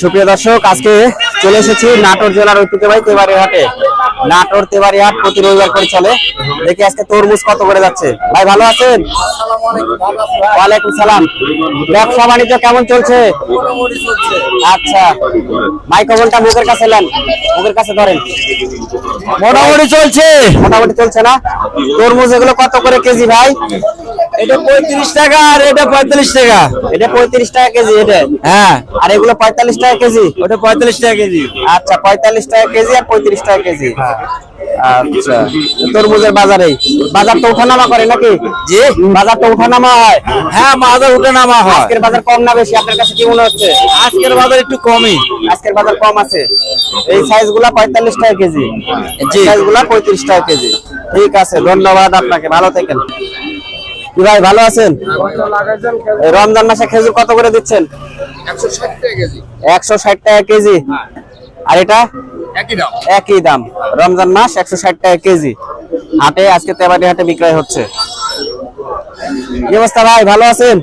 সুপ্রিয় দর্শক আজকে চলে এসেছি নাটোর জেলার ঐতিহ্যবাহী তেবারি হাটে। নাটোর তেবারি হাট প্রতি রবিবার করে চলে দেখি আজকে তরমুজ কত করে যাচ্ছে। ভাই ভালো আছেন? ওয়ালাইকুম সালাম। ব্যবসা বাণিজ্য কেমন চলছে? আচ্ছা। মাইক্রোফোনটা মুখের কাছে নেন। মুখের কাছে ধরেন। মোটামুটি চলছে। মোটামুটি চলছে না? তরমুজ এগুলো কত করে কেজি ভাই? এটা পঁয়ত্রিশ টাকা আর এটা পঁয়তাল্লিশ টাকা। এটা পঁয়ত্রিশ টাকা কেজি এটা? হ্যাঁ। আর এগুলো পঁয়তাল্লিশ টাকা কেজি? ওটা পঁয়তাল্লিশ টাকা কেজি। আচ্ছা পঁয়তাল্লিশ টাকা কেজি আর পঁয়ত্রিশ টাকা কেজি। আচ্ছা। তরমুজের বাজারে। বাজার তো ওঠানামা করে নাকি? জি। বাজার তো ওঠানামা হয়? হ্যাঁ মাথা উঠে নামা হয়। আজকের বাজার কম না বেশি? আপনার কাছে কি মনে হচ্ছে? আজকের বাজার একটু কমই। আজকের বাজার কম আছে। এই সাইজগুলা পঁয়তাল্লিশ টাকা কেজি। জি। সাইজগুলা পঁয়ত্রিশ টাকা কেজি। ঠিক আছে ধন্যবাদ আপনাকে। ভালো থাকেন। ভাই ভালো আছেন? রমজান মাসে খেজুর কত করে দিচ্ছেন? একশো ষাট টাকা কেজি। আর এটা? একই দাম। রমজান মাস একশো ষাট টাকা কেজি। হাটে আজকে তেবাটি হাটে বিক্রয় হচ্ছে। কি অবস্থা ভাই? ভালো আছেন?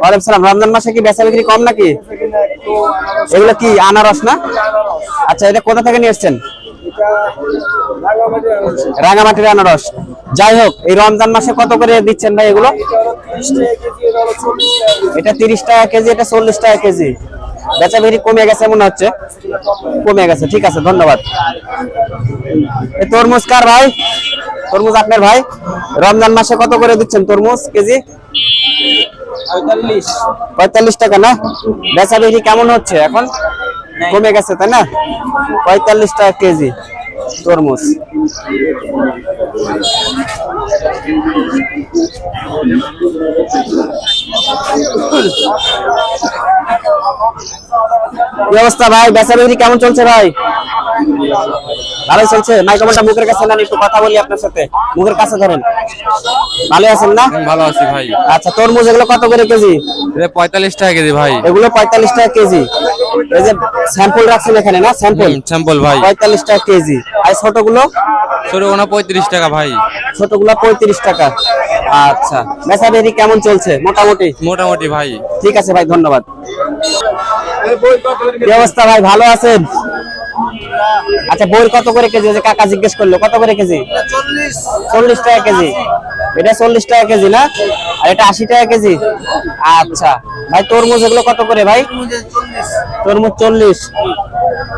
ওয়ালাইকুম সালাম। রমজান মাসে কি বেচা বিক্রি কম নাকি? এগুলো কি আনারস না? আচ্ছা এটা কোথা থেকে নিয়ে এসছেন? রাঙামাটির আনারস। যাই হোক এই রমজান মাসে কত করে দিচ্ছেন ভাই এগুলো? এটা তিরিশ টাকা কেজি এটা চল্লিশ টাকা কেজি। বেচা বিক্রি কমে গেছে মনে হচ্ছে। কমে গেছে ঠিক আছে ধন্যবাদ। তরমুজ কার ভাই? তরমুজ আপনার ভাই? রমজান মাসে কত করে দিচ্ছেন তরমুজ কেজি? পঁয়তাল্লিশ। টাকা না? বেচা বিক্রি কেমন হচ্ছে এখন? কমে গেছে তাই না? পঁয়তাল্লিশ টাকা কেজি। তরমুজ। ব্যবস্থা ভাই? বেচা বিক্রি কেমন চলছে ভাই? ভালো চলছে। মাইক্রোফোনটা মুখের কাছে নেন একটু কথা বলি আপনার সাথে। মুখের কাছে ধরেন। ভালো আছেন না? ভালো আছি ভাই। আচ্ছা তরমুজ এগুলো কত করে কেজি? এটা পঁয়তাল্লিশ টাকা কেজি ভাই। এগুলো পঁয়তাল্লিশ টাকা কেজি। এই যে স্যাম্পল রাখছেন এখানে না? স্যাম্পল? স্যাম্পল ভাই। পঁয়তাল্লিশ টাকা কেজি। আর ছোটগুলো? ছোট ওনা পঁয়ত্রিশ টাকা ভাই। ছোটগুলো পঁয়ত্রিশ টাকা। আচ্ছা বিক্রি কেমন চলছে? মোটামুটি? মোটামুটি ভাই। ঠিক আছে ভাই ধন্যবাদ। কি অবস্থা ভাই ভালো আছেন? আচ্ছা বই কত করে কেজি? যে কাকা জিজ্ঞেস করল কত করে কেজি? চল্লিশ। টাকা কেজি। এটা চল্লিশ টাকা কেজি না? আর এটা আশি টাকা কেজি? আচ্ছা। ভাই তরমুজ এগুলো কত করে ভাই? তরমুজ চল্লিশ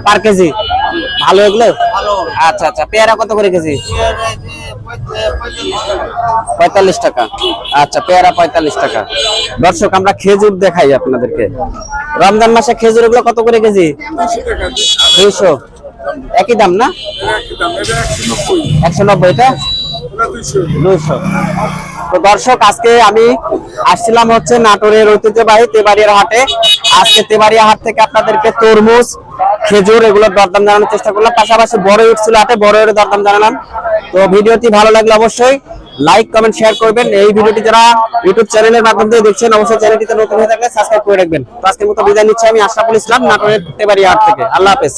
পার কেজি। ভালো এগুলো? আচ্ছা আচ্ছা। পেয়ারা কত করে কেজি? পঁয়তাল্লিশ টাকা। আচ্ছা পেয়ারা পঁয়তাল্লিশ টাকা। দর্শক আমরা খেজুর দেখাই আপনাদেরকে। রমজান মাসে খেজুর এগুলো কত করে কেজি? দুইশো। একই দাম না? একশো নব্বই এটা দুইশো। তো দর্শক, আজকে আমি আসছিলাম হচ্ছে নাটোরের ঐতিহ্যবাহী তেবাড়িয়ার হাটে। আজকে তেবাড়িয়া হাট থেকে আপনাদেরকে তরমুজ খেজুর এগুলোর দরদাম জানানোর চেষ্টা করলাম। পাশাপাশি বড় উঠছিল আটে বড় এর দরদাম জানালাম। তো ভিডিওটি ভালো লাগলে অবশ্যই লাইক কমেন্ট শেয়ার করবেন। এই ভিডিওটি যারা ইউটিউব চ্যানেলের মাধ্যম দিয়ে দেখছেন, অবশ্যই চ্যানেলটিতে নতুন হয়ে থাকলে সাবস্ক্রাইব করে রাখবেন। তো আজকের মতো বিদায় নিচ্ছি আমি আশরাফুল ইসলাম, নাটোরের তেবাড়িয়া থেকে। আল্লাহ হাফেজ।